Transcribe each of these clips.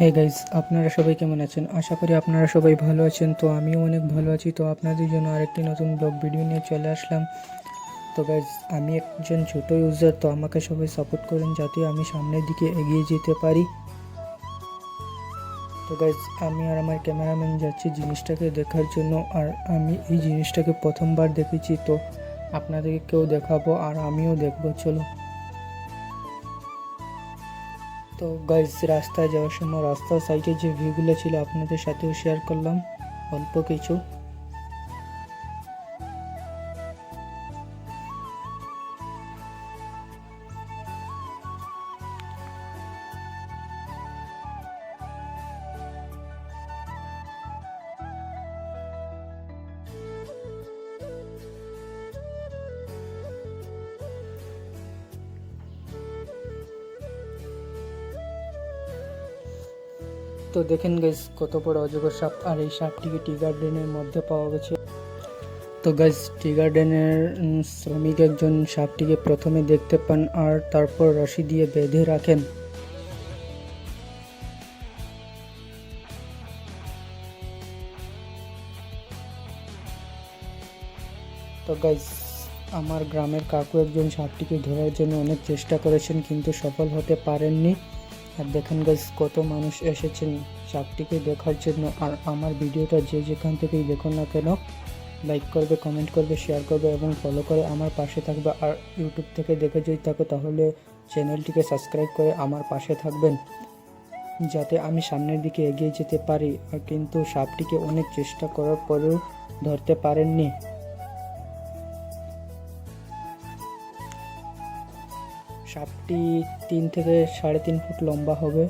Hey guys আপনারা সবাই কেমন আছেন? আশা করি আপনারা সবাই ভালো আছেন। তো আমিও অনেক ভালো আছি। তো আপনাদের জন্য আরেকটি নতুন ব্লগ ভিডিও নিয়ে চলে আসলাম। তো গাইজ আমি একজন ছোট ইউজার তো আমাকে সবাই সাপোর্ট করেন যাতে আমি সামনের দিকে এগিয়ে যেতে পারি। তো গাইজ আমি আর আমার ক্যামেরাম্যান যাচ্ছি জিনিসটাকে দেখার জন্য। আর আমি এই জিনিসটাকে প্রথমবার দেখেছি, তো আপনাদেরকেও দেখাবো আর আমিও দেখব। চলো। তো গাইজ রাস্তায় যাওয়ার সময় রাস্তার সাইডে যে ভিউগুলো ছিল আপনাদের সাথেও শেয়ার করলাম, অল্প কিছু। তো দেখেন গাইজ কত বড় অজগর সাপ। আর এই সাপটিকে টি গার্ডেনের মধ্যে পাওয়া গেছে। তো গাইজ টি গার্ডেনের শ্রমিক একজন সাপটিকে প্রথমে দেখতে পান আর তারপর রশি দিয়ে বেঁধে রাখেন। তো গাইজ আমার গ্রামের কাকু একজন সাপটিকে ধরার জন্য অনেক চেষ্টা করেছেন, কিন্তু সফল হতে পারেননি। আর দেখেন গাইজ কত মানুষ এসেছেন। সাপটিকে দেখার জন্য। আর আমার ভিডিওটা যে যেখান থেকেই দেখুন না কেন লাইক করবে কমেন্ট করবে শেয়ার করবে এবং ফলো করে আমার পাশে থাকবে। আর ইউটিউব থেকে দেখে যদি থাকো, তাহলে চ্যানেলটিকে সাবস্ক্রাইব করে আমার পাশে থাকবেন। যাতে আমি সামনের দিকে এগিয়ে যেতে পারি। কিন্তু সাপটিকে অনেক চেষ্টা করার পরেও ধরতে পারেননি। সাপটি তিন থেকে সাড়ে তিন ফুট লম্বা হবে।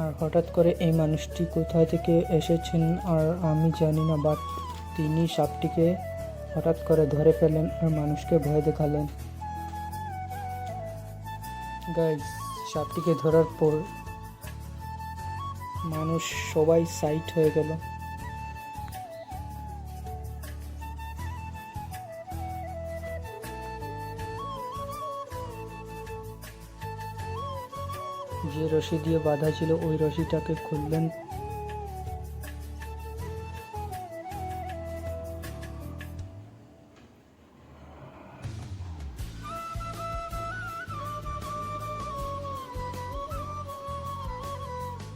আর হঠাৎ করে এই মানুষটি কোথা থেকে এসেছেন আর আমি জানি না বাট তিনি সাপটিকে হঠাৎ করে ধরে ফেলেন আর মানুষকে ভয় দেখালেন। গাইজ সাপটিকে ধরার পর মানুষ সবাই সাইট হয়ে গেল। যে রশি দিয়ে বাঁধা ছিল, ওই রশিটাকে খুললেন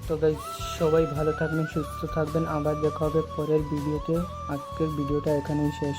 তো সবাই ভালো থাকবেন, সুস্থ থাকবেন। আবার দেখা হবে পরের ভিডিওতে। আজকের ভিডিওটা এখানেই শেষ।